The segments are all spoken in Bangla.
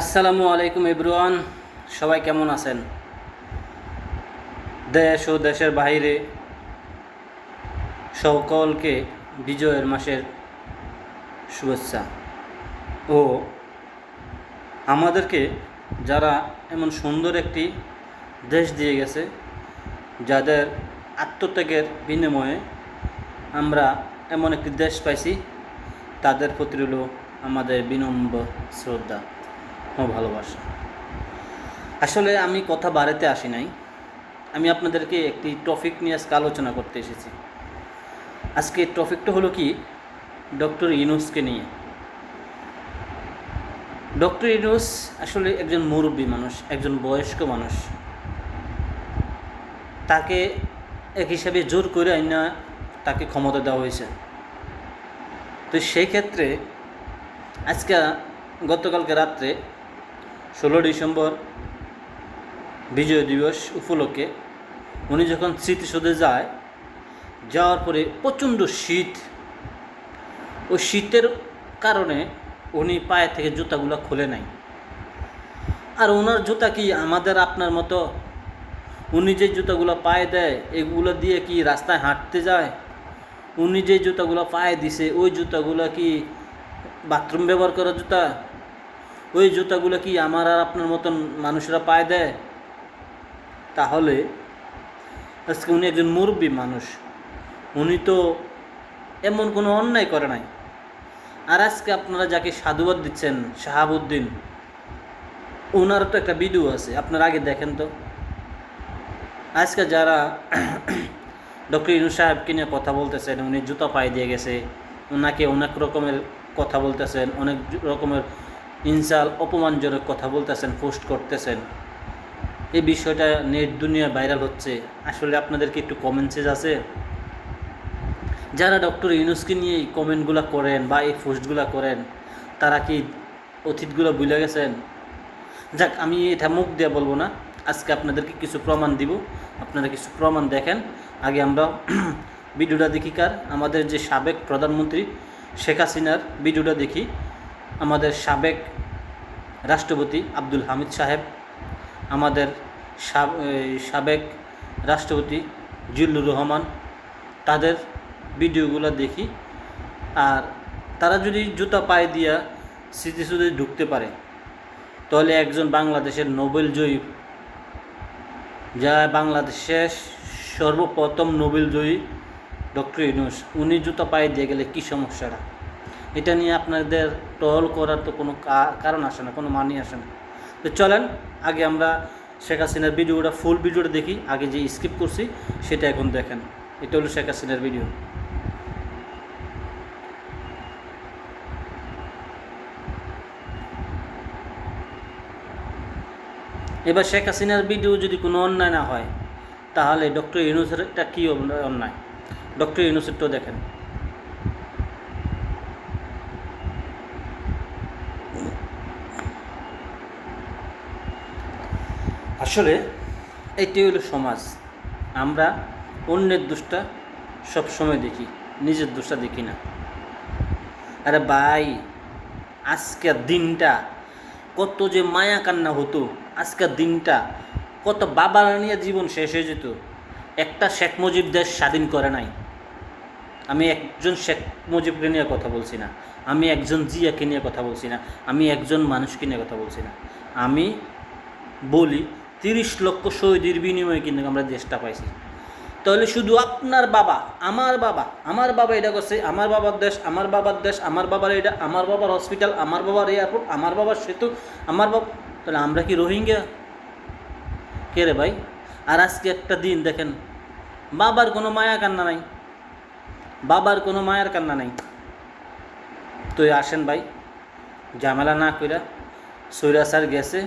আসসালামু আলাইকুম ইব্রুয়ান সবাই কেমন আছেন? দেশ ও দেশের বাইরে সকলকে বিজয়ের মাসের শুভেচ্ছা। ও আমাদেরকে যারা এমন সুন্দর একটি দেশ দিয়ে গেছে, যাদের আত্মত্যাগের বিনিময়ে আমরা এমন একটি দেশ পাইছি, তাদের প্রতি রইল আমাদের বিনম্র শ্রদ্ধা। ও ভালোবাসা। আসলে আমি কথা বাড়াতে আসি নাই। আমি আপনাদেরকে একটি টপিক নিয়ে আজকে আলোচনা করতে এসেছি। আজকে টপিকটা হলো কি? ডক্টর ইনুসকে নিয়ে। ডক্টর ইনুস আসলে একজন মুরব্বী মানুষ, একজন বয়স্ক মানুষ। তাকে এক হিসাবে জোর করে আইনা তাকে ক্ষমতা দেওয়া হয়েছে। তো সেই ক্ষেত্রে আজকে গতকালকে রাত্রে ষোলো ডিসেম্বর বিজয় দিবস উপলক্ষে উনি যখন স্মৃতিসৌধে যায়, যাওয়ার পরে প্রচণ্ড শীত। ওই শীতের কারণে উনি পায়ে থেকে জুতাগুলো খুলে নাই। আর ওনার জুতা কি আমাদের আপনার মতো? উনি যে জুতাগুলো পায়ে দেয়, এগুলো দিয়ে কি রাস্তায় হাঁটতে যায়? উনি যে জুতাগুলো পায়ে দিছে, ওই জুতাগুলো কি বাথরুম ব্যবহার করা জুতা? ওই জুতাগুলো কি আমার আর আপনার মতন মানুষরা পায়ে দেয়? তাহলে আজকে উনি একজন মুরব্বী মানুষ। উনি তো এমন কোনো অন্যায় করে নাই। আর আজকে আপনারা যাকে সাধুবাদ দিচ্ছেন, শাহাবুদ্দিন ওনার তো একটা ভিডিও আছে। আপনারা আগে দেখেন তো। আজকে যারা ডক্টর ইনু সাহেবকে নিয়ে কথা বলতেছেন, উনি জুতা পায়ে দিয়ে গেছে ওনাকে অনেক রকমের কথা বলতেছেন, অনেক রকমের ইনসাল অপমানজনক কথা বলতেছেন, পোস্ট করতেছেন। এই বিষয়টা নেট দুনিয়া ভাইরাল হচ্ছে। আসলে আপনাদের কি একটু কমেন্টসেজ আছে। যারা ডক্টর ইউনুসকে নিয়ে এই কমেন্টগুলো করেন বা এই পোস্টগুলো করেন, তারা কি অতীতগুলো ভুলে গেছেন? যাক, আমি এটা মুখ দিয়ে বলব না। আজকে আপনাদেরকে কিছু প্রমাণ দিব। আপনারা কিছু প্রমাণ দেখেন। আগে আমরা ভিডিওটা দেখি কার? আমাদের যে সাবেক প্রধানমন্ত্রী শেখ হাসিনার ভিডিওটা দেখি। আমাদের সাবেক রাষ্ট্রপতি আব্দুল হামিদ সাহেব, আমাদের সাব- সাবেক রাষ্ট্রপতি জিল্লুর রহমান, তাদের ভিডিওগুলো দেখি। আর তারা যদি জুতা পায়ে দিয়া স্মৃতিসুদে ঢুকতে পারে, তাহলে একজন বাংলাদেশের নোবেল জয়ী, যা বাংলাদেশের সর্বপ্রথম নোবেল জয়ী ডক্টর ইউনুস, উনি জুতা পায়ে দিয়ে গেলে কী সমস্যাটা? এটা নিয়ে আপনাদের টহল করার তো কোনো কারণ আসে না, কোনো মানি আসে না। তো চলেন, আগে আমরা শেখ হাসিনার ভিডিওটা, ফুল ভিডিওটা দেখি, আগে যে স্কিপ করছি, সেটা এখন দেখেন। এটা হলো শেখ হাসিনার ভিডিও। এবার শেখ হাসিনার ভিডিও যদি কোনো অন্যায় না হয়, তাহলে ডক্টর ইউনুসেরটা কী অন্যায়? ডক্টর ইউনুসেরটাও দেখেন। আসলে এটি হলো সমাজ। আমরা অন্যের দোষটা সবসময় দেখি, নিজের দোষটা দেখি না। আরে ভাই, আজকের দিনটা কত যে মায়া কান্না হতো, আজকের দিনটা কত বাবারা নিয়ে জীবন শেষ হয়ে যেত। একটা শেখ মুজিব দেশ স্বাধীন করে নাই। আমি একজন শেখ মুজিবকে নিয়ে কথা বলছি না। আমি একজন জিয়াকে নিয়ে কথা বলছি না। আমি একজন মানুষকে নিয়ে কথা বলছি না। আমি বলি তিরিশ লক্ষ শহীদের বিনিময়ে কিন্তু আমরা দেশটা পাইছি। তাহলে শুধু আপনার বাবা, আমার বাবা আমার বাবা এটা করছে, আমার বাবার দেশ, আমার বাবার দেশ, আমার বাবার এটা, আমার বাবার হসপিটাল আমার বাবার এয়ারপোর্ট আমার বাবার সেতু, আমার বাবা তাহলে আমরা কি রোহিঙ্গা? কে রে ভাই? আর আজকে একটা দিন দেখেন, বাবার কোনো মায়া কান্না নাই। বাবার কোনো মায়ার কান্না নাই। তো আসেন ভাই, ঝামেলা না কইরা সৈরা স্যার গেছে।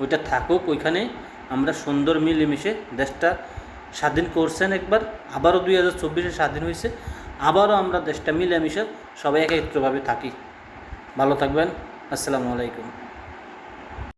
ওইটা থাকুক, ওইখানে আমরা সুন্দর মিলেমিশে দেশটা স্বাধীন করছেন একবার, আবারও দুই হাজার চব্বিশে স্বাধীন হয়েছে, আবারও আমরা দেশটা মিলেমিশে সবাই একত্রভাবে থাকি। ভালো থাকবেন, আসসালামু আলাইকুম।